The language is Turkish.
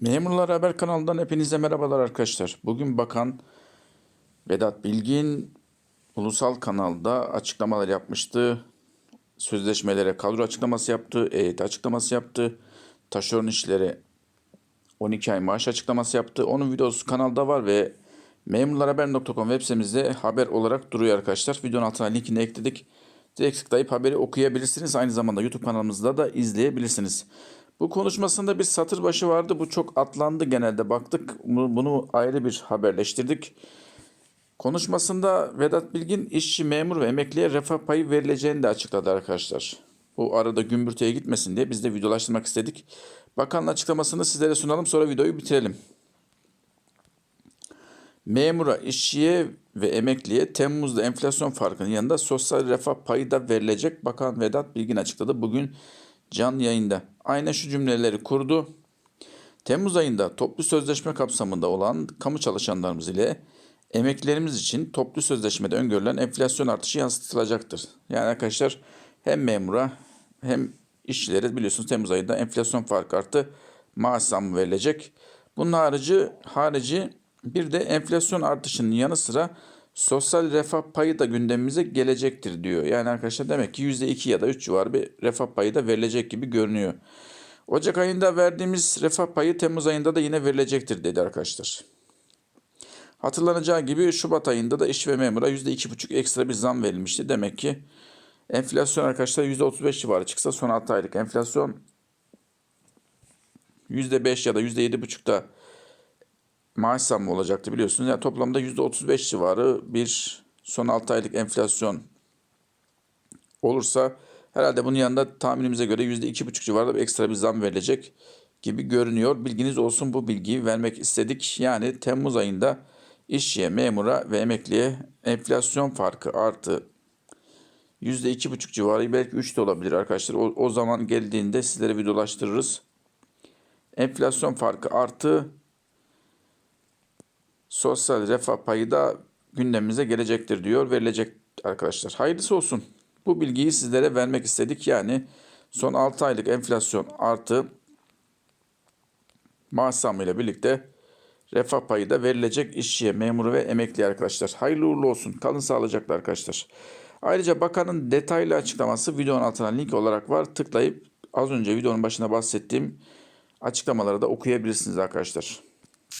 Memurlar Haber kanalından hepinize merhabalar arkadaşlar. Bugün Bakan Vedat Bilgin ulusal kanalda açıklamalar yapmıştı. Sözleşmelere kadro açıklaması yaptı, EYT açıklaması yaptı. Taşeron işleri 12 ay maaş açıklaması yaptı. Onun videosu kanalda var ve memurlarhaber.com web sitemizde haber olarak duruyor arkadaşlar. Videonun altına linkini ekledik. Direkt tıklayıp haberi okuyabilirsiniz. Aynı zamanda YouTube kanalımızda da izleyebilirsiniz. Bu konuşmasında bir satır başı vardı. Bu çok atlandı genelde. Baktık bunu, ayrı bir haberleştirdik. Konuşmasında Vedat Bilgin işçi, memur ve emekliye refah payı verileceğini de açıkladı arkadaşlar. Bu arada gümbürtüye gitmesin diye biz de videolaştırmak istedik. Bakanın açıklamasını sizlere sunalım sonra videoyu bitirelim. Memura, işçiye ve emekliye Temmuz'da enflasyon farkının yanında sosyal refah payı da verilecek. Bakan Vedat Bilgin açıkladı. Bugün canlı yayında aynen şu cümleleri kurdu. Temmuz ayında toplu sözleşme kapsamında olan kamu çalışanlarımız ile emeklilerimiz için toplu sözleşmede öngörülen enflasyon artışı yansıtılacaktır. Yani arkadaşlar hem memura hem işçilere biliyorsunuz Temmuz ayında enflasyon farkı arttı. Maaş zammı verilecek. Bunun harici, harici bir de enflasyon artışının yanı sıra sosyal refah payı da gündemimize gelecektir diyor. Yani arkadaşlar demek ki %2 ya da 3 civarı bir refah payı da verilecek gibi görünüyor. Ocak ayında verdiğimiz refah payı Temmuz ayında da yine verilecektir dedi arkadaşlar. Hatırlanacağı gibi Şubat ayında da iş ve memura %2,5 ekstra bir zam verilmişti. Demek ki enflasyon arkadaşlar %35 civarı çıksa son 6 aylık enflasyon %5 ya da %7,5'da maaş zammı olacaktı biliyorsunuz. Yani toplamda %35 civarı bir son 6 aylık enflasyon olursa herhalde bunun yanında tahminimize göre %2,5 civarında bir ekstra bir zam verilecek gibi görünüyor. Bilginiz olsun bu bilgiyi vermek istedik. Yani Temmuz ayında işçiye, memura ve emekliye enflasyon farkı artı %2,5 civarı belki 3 de olabilir arkadaşlar. O, o zaman geldiğinde sizlere videolaştırırız. Enflasyon farkı artı sosyal refah payı da gündemimize gelecektir diyor. Verilecek arkadaşlar. Hayırlısı olsun. Bu bilgiyi sizlere vermek istedik. Yani son 6 aylık enflasyon artı maaş ile birlikte refah payı da verilecek işçiye, memuru ve emekli arkadaşlar. Hayırlı uğurlu olsun. Kalın sağlıcakla arkadaşlar. Ayrıca bakanın detaylı açıklaması videonun altına link olarak var. Tıklayıp az önce videonun başına bahsettiğim açıklamaları da okuyabilirsiniz arkadaşlar.